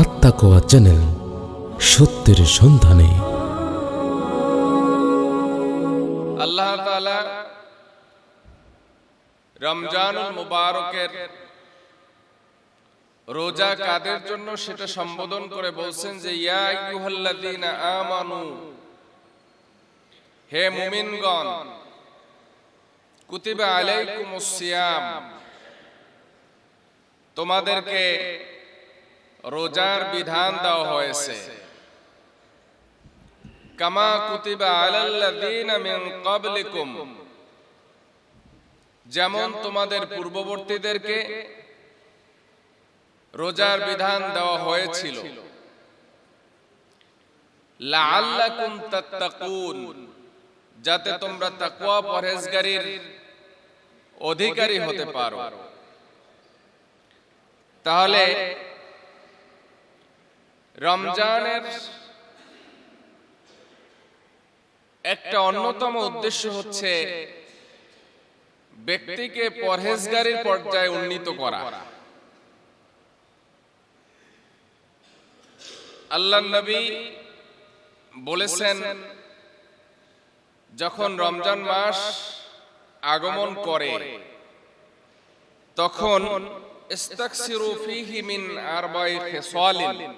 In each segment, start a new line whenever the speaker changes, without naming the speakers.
আত্মাকোয়া channel সত্যের সন্ধানে।
আল্লাহ তাআলা রমজানুল মুবারকের রোজা কাদের জন্য সেটা সম্বোধন করে বলছেন যে, ইয়া আমানু, হে মুমিনগণ, কুতিবা আলাইকুমুস সিয়াম। তোমাদেরকে রোজার বিধান দেওয়া হয়েছে। কামা কুতিবা মিন যেমন তোমাদের পূর্ববর্তীদেরকে রোজার বিধান দেওয়া হয়েছিল। যাতে তোমরা তাকওয়া পরহেজগারির অধিকারী হতে পারো। তাহলে রমজানের একটা অন্যতম উদ্দেশ্য হচ্ছে ব্যক্তিকে পরহেজগারির পর্যায়ে উন্নীত করা। আল্লাহ নবী বলেছেন যখন রমজান মাস আগমন করে তখন ইস্তাকসিরু ফীহি মিন আরবাই খিসালিন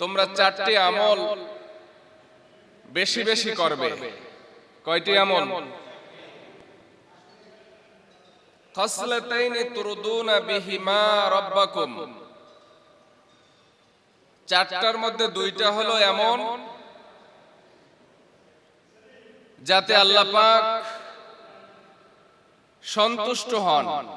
তোমরা চারটি আমল বেশি বেশি করবে। কয়টি আমল? খসলাতাইন তুরদুনা বিহিমা রাব্বাকুম। চারটার মধ্যে দুইটা হলো এমন যাতে আল্লাহ পাক সন্তুষ্ট হন অখসলাতাইন লা গিনা বিকুম আনহুমা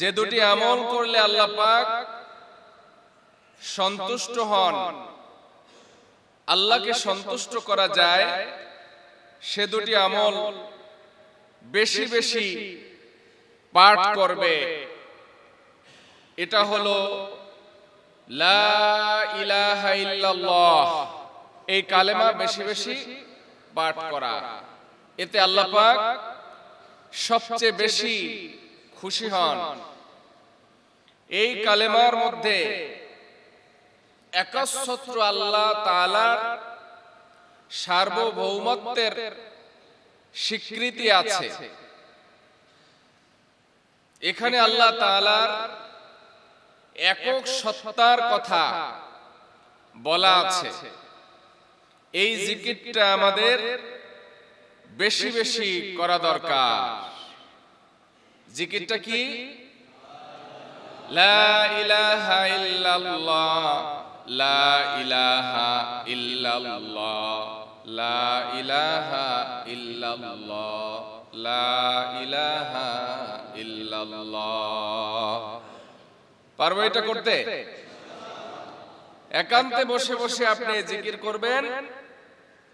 যে দুটি আমল করলে আল্লাহ পাক সন্তুষ্ট হন, আল্লাহকে সন্তুষ্ট করা যায়, সে দুটি আমল বেশি বেশি পাঠ করবে। এটা হলো এই কালেমা বেশি বেশি পাঠ করা। এতে আল্লাহ পাক সবচেয়ে বেশি খুশি হন। এই কালেমার মধ্যে একচ্ছত্র আল্লাহ তাআলার সার্বভৌমত্বের স্বীকৃতি আছে। এখানে আল্লাহ তাআলার একক সত্তার কথা বলা আছে। এই জিকিরটা আমাদের বেশি বেশি করা দরকার। জিকিরটা কি? লা ইলাহা ইল্লাল্লাহ। লা ইলাহা ইল্লাল্লাহ। লা ইলাহা ইল্লাল্লাহ। লা ইলাহা ইল্লাল্লাহ। পারব এটা করতে? একান্তে বসে বসে আপনি জিকির করবেন।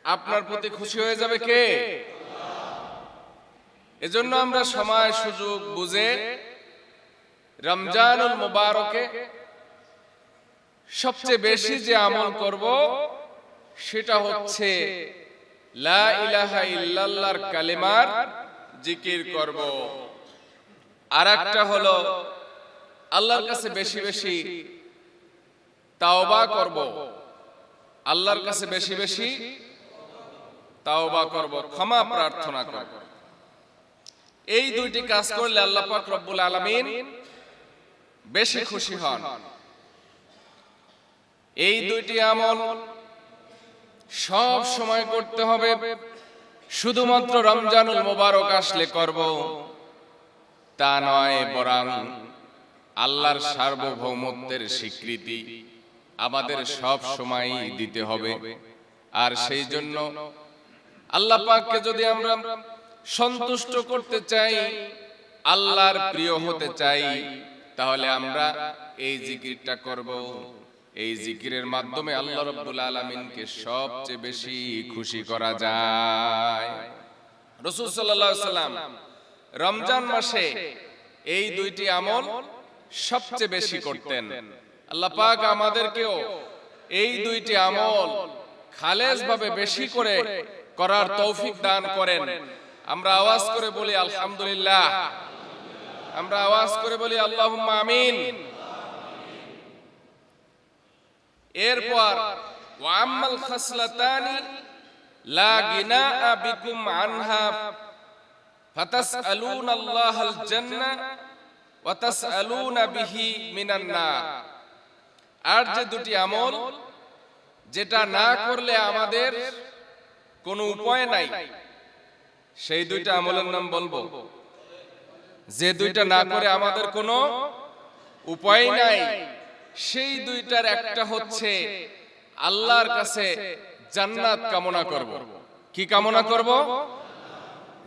আপনার প্রতি খুশি হয়ে যাবে কে? এজন্য আমরা সময় সুযোগ বুঝে রমজানুল মুবারকে সবচেয়ে বেশি যে আমল করব সেটা হচ্ছে লা ইলাহা ইল্লাল্লাহর কালিমার জিকির করব। আর একটা হলো আল্লাহর কাছে বেশি বেশি তাওবা করব। আল্লাহর কাছে বেশি বেশি তাওবা করব, ক্ষমা প্রার্থনা করব। এই দুইটি কাজ করলে আল্লাহ পাক রব্বুল আলামিন বেশি খুশি হন। এই দুইটি আমল সব সময় করতে হবে, শুধুমাত্র রমজানুল মোবারক আসলে করব, তা নয়, বরং আল্লাহর সার্বভৌমত্বের স্বীকৃতি আমাদের সব সময় দিতে হবে। আর সেই জন্য আল্লাহ পাককে যদি আমরা সন্তুষ্ট করতে চাই, আল্লাহর প্রিয় হতে চাই, তাহলে আমরা এই জিকিরটা করব। এই জিকিরের মাধ্যমে আল্লাহ রাব্বুল আলামিনকে সবচেয়ে বেশি খুশি করা যায়। রসুল সাল্লাম রমজান মাসে এই দুইটি আমল সবচেয়ে বেশি করতেন। আল্লাহ পাক আমাদেরকেও এই দুইটি আমল খালেজ ভাবে বেশি করে করার তৌফিক দান করেন। আমরা আওয়াজ করে বলি আলহামদুলিল্লাহ। আমরা আওয়াজ করে বলি আল্লাহ আমিন। এরপর ওয়াম্মাল খাসলাতানি লা গিনাআ বিকুম আনহা ফাতাসআলুনা আল্লাহাল জান্নাহ ওয়া তাসআলুনা বিহি মিনান নার। আর যে দুটি আমল যেটা না করলে আমাদের কোনো উপায় নাই। সেই দুইটা আমলের নাম বলব। যে দুইটা না করে আমাদের কোনো উপায় নাই, সেই দুইটার একটা হচ্ছে আল্লাহর কাছে জান্নাত কামনা করব। কি কামনা করব?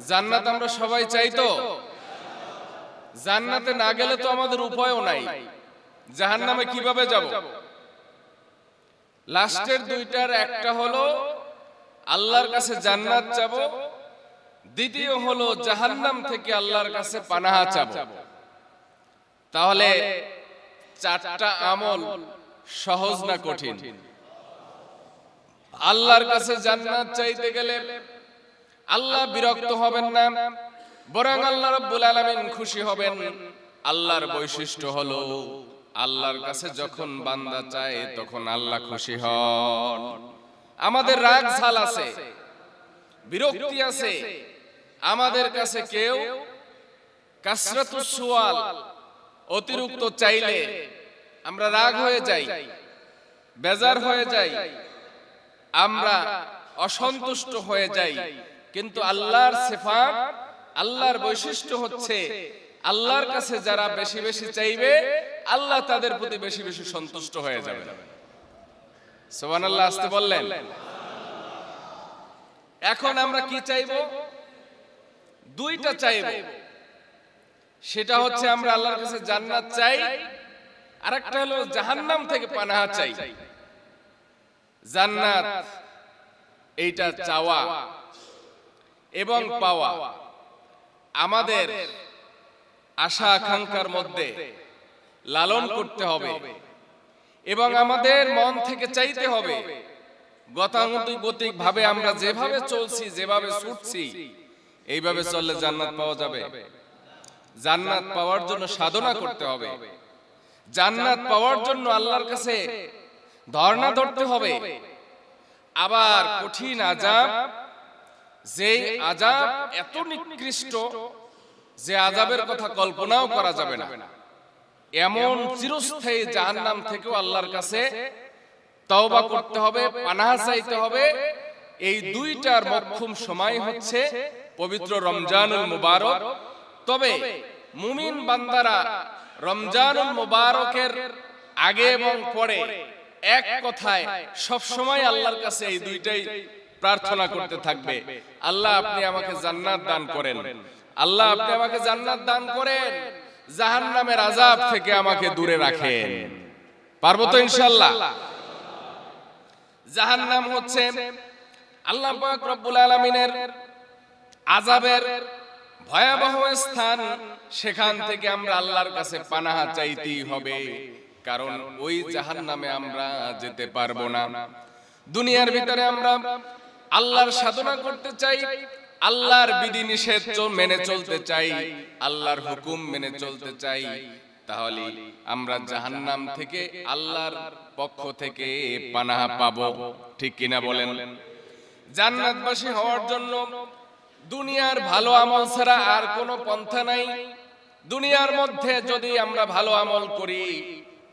জান্নাত আমরা সবাই চাই তো। জান্নাতে না গেলে তো আমাদের উপায়ও নাই। জাহান্নামে কীভাবে যাব? লাস্টের দুইটার একটা হলো আল্লাহর কাছে জান্নাত চাব। দ্বিতীয় হলো জাহান্নাম থেকে আল্লাহর কাছে পানাহা চাব। তাহলে চারটা আমল সহজ না কঠিন? আল্লাহর কাছে জান্নাত চাইতে গেলে আল্লাহ বিরক্ত হবেন না। বরং আল্লাহ রাব্বুল আলামিন খুশি হবেন। আল্লাহর বৈশিষ্ট্য হলো আল্লাহর কাছে যখন বান্দা চায় তখন আল্লাহ খুশি হন। আমাদের রাগ ঝাল আছে বিরক্তি আছে। আমাদের কাছে কেউ কাসরাতুস সুয়াল অতিরিক্ত চাইলে আমরা রাগ হয়ে যাই বেজার হয়ে যাই। আমরা অসন্তুষ্ট হয়ে যাই। কিন্তু আল্লাহর সিফাত আল্লাহর বৈশিষ্ট্য হচ্ছে আল্লাহর কাছে যারা বেশি বেশি চাইবে আল্লাহ তাদের প্রতি বেশি বেশি সন্তুষ্ট হয়ে যাবে। সুবহানাল্লাহ আসতে বললেন। এখন আমরা কি চাইব? দুইটা চাইব। সেটা হচ্ছে আমরা আল্লাহর কাছে জান্নাত চাই আর একটা হলো জাহান্নাম থেকে পানাহা চাই। জান্নাত এইটা চাওয়া এবং পাওয়া। আমাদের আশা আকাঙ্ক্ষার মধ্যে লালন করতে হবে। এবং আমাদের মন থেকে চাইতে হবে। গতানুগতিক ভাবে আমরা যেভাবে চলছি যেভাবে ছুটছি এইভাবে চললে জান্নাত পাওয়া যাবে। জান্নাত পাওয়ার জন্য সাধনা করতে হবে। জান্নাত পাওয়ার জন্য আল্লাহর কাছে ধর্ণা ধরতে হবে। আবার কঠিন আজাব যে আজাব এত নিকৃষ্ট যে আজাবের কথা কল্পনাও করা যাবে না। এমন চিরস্থায়ী জাহান্নাম থেকেও আল্লাহর কাছে তওবা করতে হবে পানাহা চাইতে হবে। এই দুইটার মক্ষম সময় হচ্ছে পবিত্র রমজানুল মুবারক। তবে মুমিন বান্দারা রমজানুল মুবারকের আগে এবং পরে এক কথায় সব সময় আল্লাহর কাছে এই দুইটাই প্রার্থনা করতে থাকবে। আল্লাহ আপনি আমাকে জান্নাত দান করেন। আল্লাহ আপনি আমাকে জান্নাত দান করেন। জাহান্নামের আযাব থেকে আমাকে দূরে রাখেন। পারব তো ইনশাআল্লাহ? জাহান্নাম হচ্ছে আল্লাহ পাক রব্বুল আলামিনের আযাবের ভয়াবহ স্থান। সেখান থেকে আমরা আল্লাহর কাছে পানাহা চাইতেই হবে। কারণ ওই জাহান্নামে আমরা যেতে পারব না। দুনিয়ার ভিতরে আমরা আল্লাহর সাধনা করতে চাই। আল্লাহর বিধি নিষেধ মেনে চলতে চাই। আল্লাহর হুকুম মেনে চলতে চাই। তাহলে আমরা জাহান্নাম থেকে আল্লাহর পক্ষ থেকে পানাহা পাবো। ঠিক কিনা বলেন? জান্নাতবাসী হওয়ার জন্য দুনিয়ার ভালো আমল ছাড়া আর কোনো পন্থা নাই। দুনিয়ার মধ্যে যদি আমরা ভালো আমল করি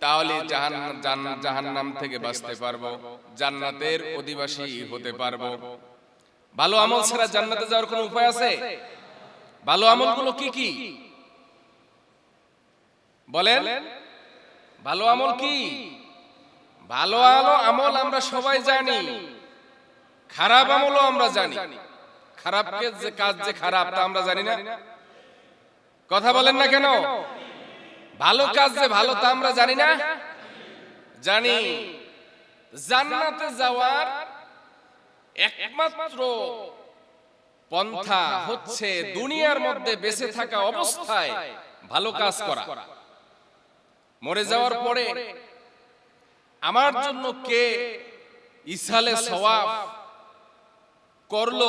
তাহলে জাহান্নাম থেকে বাঁচতে পারব। জান্নাতের অধিবাসী হতে পারব। ভালো আমল ছাড়া জান্নাতে যাওয়ার কোনো উপায় আছে? ভালো আমলগুলো কি কি? বলেন, ভালো আমল কি? ভালো আলো আমল আমরা সবাই জানি, খারাপ আমলও আমরা জানি। খারাপ যে কাজ যে খারাপ তা আমরা জানি না। কথা বলেন না কেন? ভালো কাজ যে ভালো তা আমরা জানি না? জানি। জান্নাতে যাওয়ার একমাত্র পন্থা হচ্ছে দুনিয়ার মধ্যে বেঁচে থাকা অবস্থায় ভালো কাজ করা। মরে যাওয়ার পরে আমার জন্য কে ইসালে সওয়াব করল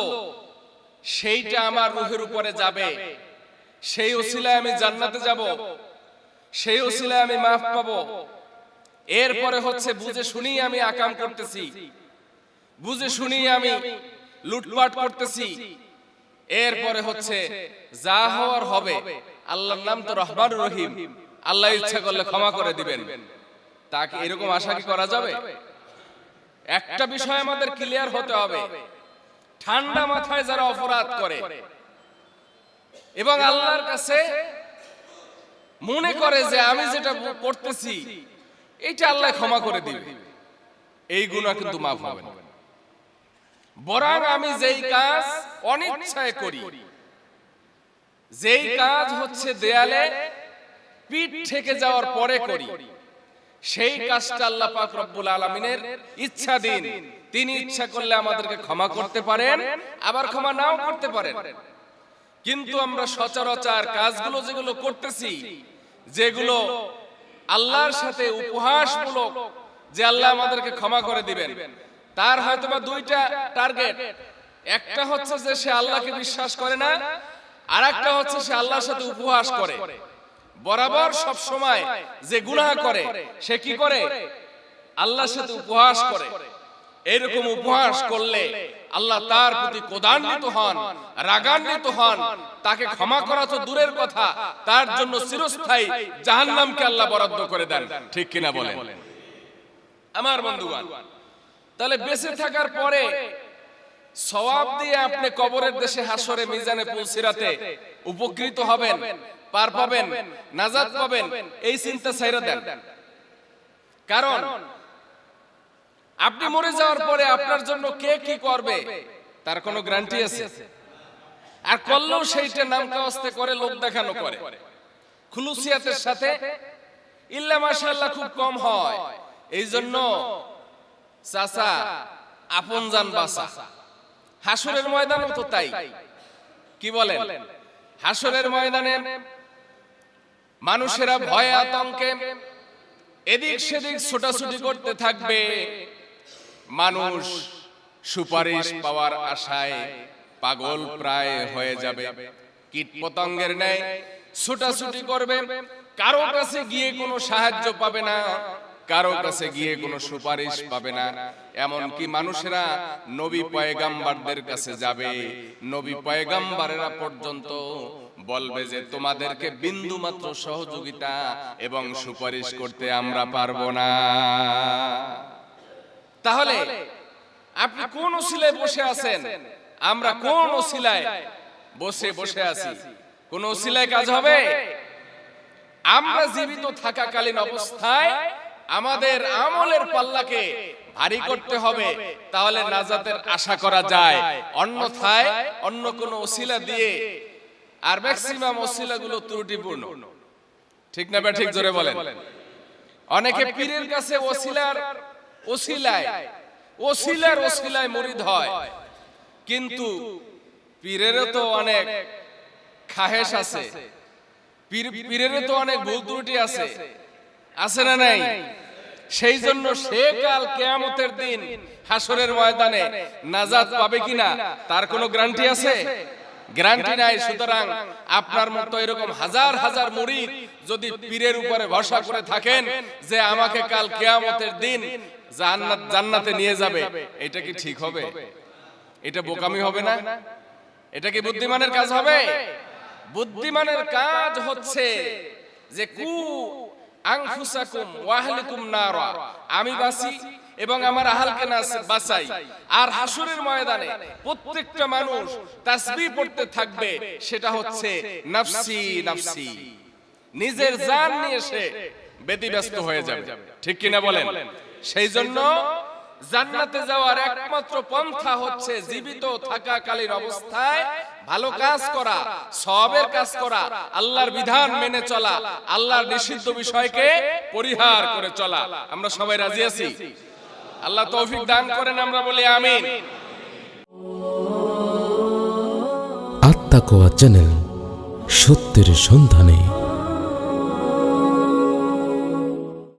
সেইটা আমার রুহের উপরে যাবে। সেই ওসিলায় আমি জান্নাতে যাব। সেই ওসিলায় আমি মাফ পাবো। এরপরে হচ্ছে বুঝে শুনি আমি আকাম করতেছি। বুঝে শুনি আমি লুটপাট করতেছি। এরপরে হচ্ছে যা হওয়ার হবে। আল্লাহর নাম তো রহমান রহিম। আল্লাহ ইচ্ছা করলে ক্ষমা করে দিবেন। তাকে এরকম আশা কি করা যাবে? একটা বিষয় আমাদের ক্লিয়ার হতে হবে। ঠান্ডা মাথায় যারা অপরাধ করে। এবং আল্লাহর কাছে মনে করে যে আমি যেটা করতেছি এইটা আল্লাহ ক্ষমা করে দিবে। এই গুণা কিন্তু মাফ হবে না। বরং আমি যেই কাজ অনিচ্ছায় করি। যেই কাজ হচ্ছে দেয়ালে পিঠ থেকে যাওয়ার পরে করি। সেই কাজটা আল্লাহ পাক রব্বুল আলমিনের ইচ্ছা দিন। তিনি ইচ্ছা করলে আমাদেরকে ক্ষমা করতে পারেন আবার ক্ষমা নাও করতে পারেন। কিন্তু আমরা সচরাচর কাজগুলো যেগুলো করতেছি যেগুলো আল্লাহর সাথে উপহাসমূলক যে আল্লাহ আমাদেরকে ক্ষমা করে দিবেন। তার হয়তোবা দুইটা টার্গেট একটা হচ্ছে যে সে আল্লাহকে বিশ্বাস করে না আর একটা হচ্ছে সে আল্লাহর সাথে উপহাস করে। বরাবর সব সময় যে গুনাহ করে, সে কি করে? আল্লাহর সাথে উপহাস করে। এরকম উপহাস করলে আল্লাহ তার প্রতি কোদান্বিত হন, রাগান্বিত হন, তাকে ক্ষমা করা তো দূরের কথা, তার জন্য চিরস্থায়ী জাহান্নামকে আল্লাহ বরাদ্দ করে দেন। ঠিক কিনা বলেন? আমার বন্ধুগণ তাহলে বেঁচে থাকার পরে সওয়াব দিয়ে আপনি কবরের দেশে হাসরে মিজানে পৌঁছিরাতে উপকৃত হবেন পার পাবেন নাজাত পাবেন এই চিন্তা ছাইরা দেন। কারণ আপনি মরে যাওয়ার পরে আপনার জন্য কে কি করবে? তার কোনো গ্যারান্টি আছে? আর করলেও সেইটা নাম কাওয়াস্তে করে লোক দেখানো করে। খুলুসিয়াতের সাথে ইল্লা মাশাআল্লাহ খুব কম হয়। এই জন্য চাচা আপন জান বাসা। হাসুরের ময়দানও তো তাই। কি বলেন? হাসরের ময়দানে মানুষেরা ভয় আতঙ্কে এদিক সেদিক ছোটাছুটি করতে থাকবে। মানুষ সুপারিশ পাওয়ার আশায় পাগল প্রায় হয়ে যাবে। কীট পতঙ্গের ন্যায় ছোটাছুটি করবে। কারও কাছে গিয়ে কোনো সাহায্য পাবে না। কারও কাছে গিয়ে কোনো সুপারিশ পাবে না। এমন কি মানুষেরা নবী পয়গাম্বারদের কাছে যাবে। নবী পয়গাম্বারেরা পর্যন্ত বলবে যে তোমাদেরকে বিন্দু মাত্র সহযোগিতা এবং সুপারিশ করতে আমরা পারব না। তাহলে আপনি কোন ওসিলায় বসে আছেন? আমরা কোন ওসিলায় বসে বসে আছি? কোন ওসিলায় কাজ হবে? আমরা জীবিত থাকাকালীন অবস্থায় আমাদের আমলের পাল্লাকে ভারী করতে হবে তাহলে নাজাতের আশা করা যায়। অন্যথায় অন্য কোন ওসিলা দিয়ে আর ম্যাক্সিমাম ওসিলাগুলো ত্রুটিপূর্ণ। ঠিক না ঠিক জোরে বলেন। অনেকে পীরের কাছে ওসিলার ওসিলায় ওসিলার ওসিলায় মরিদ হয়। কিন্তু পীরেরও তো অনেক খাহেশ আছে। পীর পীরেরও তো অনেক ভুল ত্রুটি আছে। আছে না নাই? সেই জন্য সে কাল কেয়ামতের দিন হাসরের ময়দানে নাজাত পাবে কিনা? তার কোনো গ্যারান্টি আছে? গ্যারান্টি নাই সুতরাং আপনার মতো এরকম হাজার হাজার মুরিদ যদি পীরের উপরে ভরসা করে থাকেন যে আমাকে কাল কেয়ামতের দিন জান্নাত জান্নাতে নিয়ে যাবে। এটা কি ঠিক হবে? এটা বোকামি হবে না? এটা কি বুদ্ধিমানের কাজ হবে? বুদ্ধিমানের কাজ হচ্ছে যে কু আনফুসাকুম ওয়াহলিকুম নারা। আমি বাসি এবং আমার আহালকে বাঁচাই। আর হাসুরের ময়দানে প্রত্যেকটা মানুষ তাসবিহ পড়তে থাকবে, সেটা হচ্ছে নাফসি নাফসি। নিজের জান নিয়ে সে ব্যতিব্যস্ত হয়ে যাবে। ঠিক কিনা বলেন? সেই জন্য জান্নাতে যাওয়ার একমাত্র পন্থা হচ্ছে জীবিত থাকাকালীন অবস্থায় ভালো কাজ করা সবের কাজ করা আল্লাহর বিধান মেনে চলা আল্লাহর নিষিদ্ধ বিষয়কে পরিহার করে চলা। আমরা সবাই রাজি আছি? আল্লাহ তৌফিক দান করেন আমরা বলি আমিন।
আত্মাকোয়া চ্যানেল সত্যের সন্ধানে